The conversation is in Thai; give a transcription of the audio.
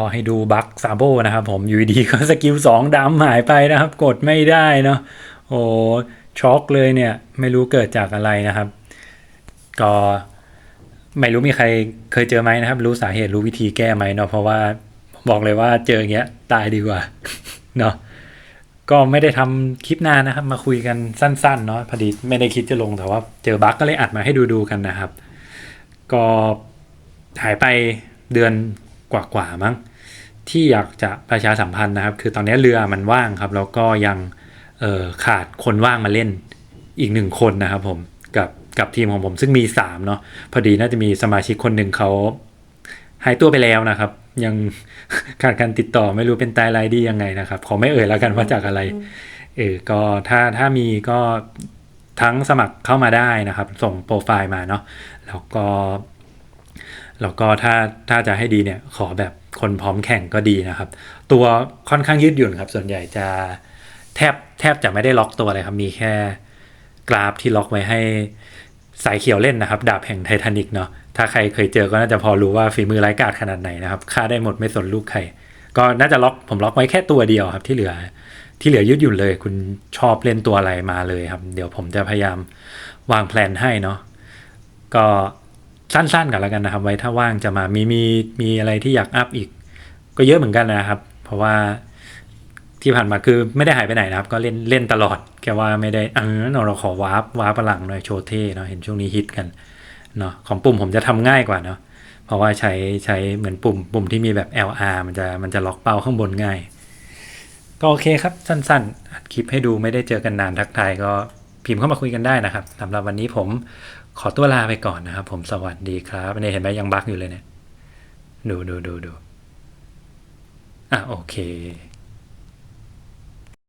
ก็ให้ดูบัคซาโบนะครับผมอยู่ดีๆก็สกิลสองดำหายไปนะครับ กดไม่ได้เนาะโอ้ช็อกเลยเนี่ย ไม่รู้เกิดจากอะไรนะครับ ก็ไม่รู้มีใครเคยเจอไหมนะครับ รู้สาเหตุรู้วิธีแก้ไหมเนาะเพราะว่าบอกเลยว่าเจออย่างเงี้ยตายดีกว่าเนาะก็ไม่ได้ทำคลิปนานนะครับ มาคุยกันสั้นๆเนาะพอดีไม่ได้คิดจะลงแต่ว่าเจอบั๊กก็เลยอัดมาให้ดูๆกันนะครับ ก็หายไปเดือนกว่าๆมั้ง ที่อยากจะประชาสัมพันธ์นะครับ คือตอนนี้เรือมันว่างครับแล้วก็ยังเอ่อขาดคนว่างมาเล่นอีกหนึ่งคนนะครับผมกับกับทีมของผมซึ่งมีสามเนาะพอดีน่าจะมีสมาชิกคนหนึ่งเขาหายตัวไปแล้วนะครับ ยังขาดการติดต่อไม่รู้เป็นตายไรายดียังไงนะครับขอไม่เอ่ยแล้วกันว่าจากอะไรเออก็ถ้าถ้ามีก็ทั้งสมัครเข้ามาได้นะครับ ส่งโปรไฟล์มาเนาะแล้วก็แล้วก็ถ้าถ้าจะให้ดีเนี่ยขอแบบ คนพร้อมแข่งก็ดีนะครับ ตัวค่อนข้างยืดหยุ่นครับ ส่วนใหญ่จะแทบแทบจะไม่ได้ล็อกตัวเลยครับ มีแค่กราฟที่ล็อกไว้ให้สายเขียวเล่นนะครับ ดาบแห่งไททานิกเนาะถ้าใครเคยเจอก็น่าจะพอรู้ว่าฝีมือไร้กาดขนาดไหนนะครับฆ่าได้หมดไม่สนลูกใครก็น่าจะล็อกผมล็อกไว้แค่ตัวเดียวครับ ที่เหลือที่เหลือยืดหยุ่นเลย คุณชอบเล่นตัวอะไรมาเลยครับ เดี๋ยวผมจะพยายามวางแผนให้เนาะก็ สั้นๆกันแล้วกันนะครับ ไว้ถ้าว่างจะมามีมีมีอะไรที่อยากอัพอีก ก็เยอะเหมือนกันนะครับ เพราะว่าที่ผ่านมาคือไม่ได้หายไปไหนนะครับ ก็เล่นเล่นตลอดแค่ว่าไม่ได้เออเราขอวาร์ปวาร์ปพลังหน่อยโชว์เท่เนาะเห็นช่วงนี้ฮิตกันเนาะของปุ่มผมจะทำง่ายกว่าเนาะเพราะว่าใช้ใช้เหมือนปุ่มปุ่มที่มีแบบ LR มันจะมันจะล็อกเป้าข้างบนง่าย ก็โอเคครับสั้นๆอัดคลิปให้ดูไม่ได้เจอกันนานทักทายก็พิมพ์เข้ามาคุยกันได้นะครับสำหรับวันนี้ผม ขอตัวลาไปก่อนนะครับ ผมสวัสดีครับอันนี้เห็นไหมยังบั๊กอยู่เลยเนี่ย ดูดูดูดูอะโอเค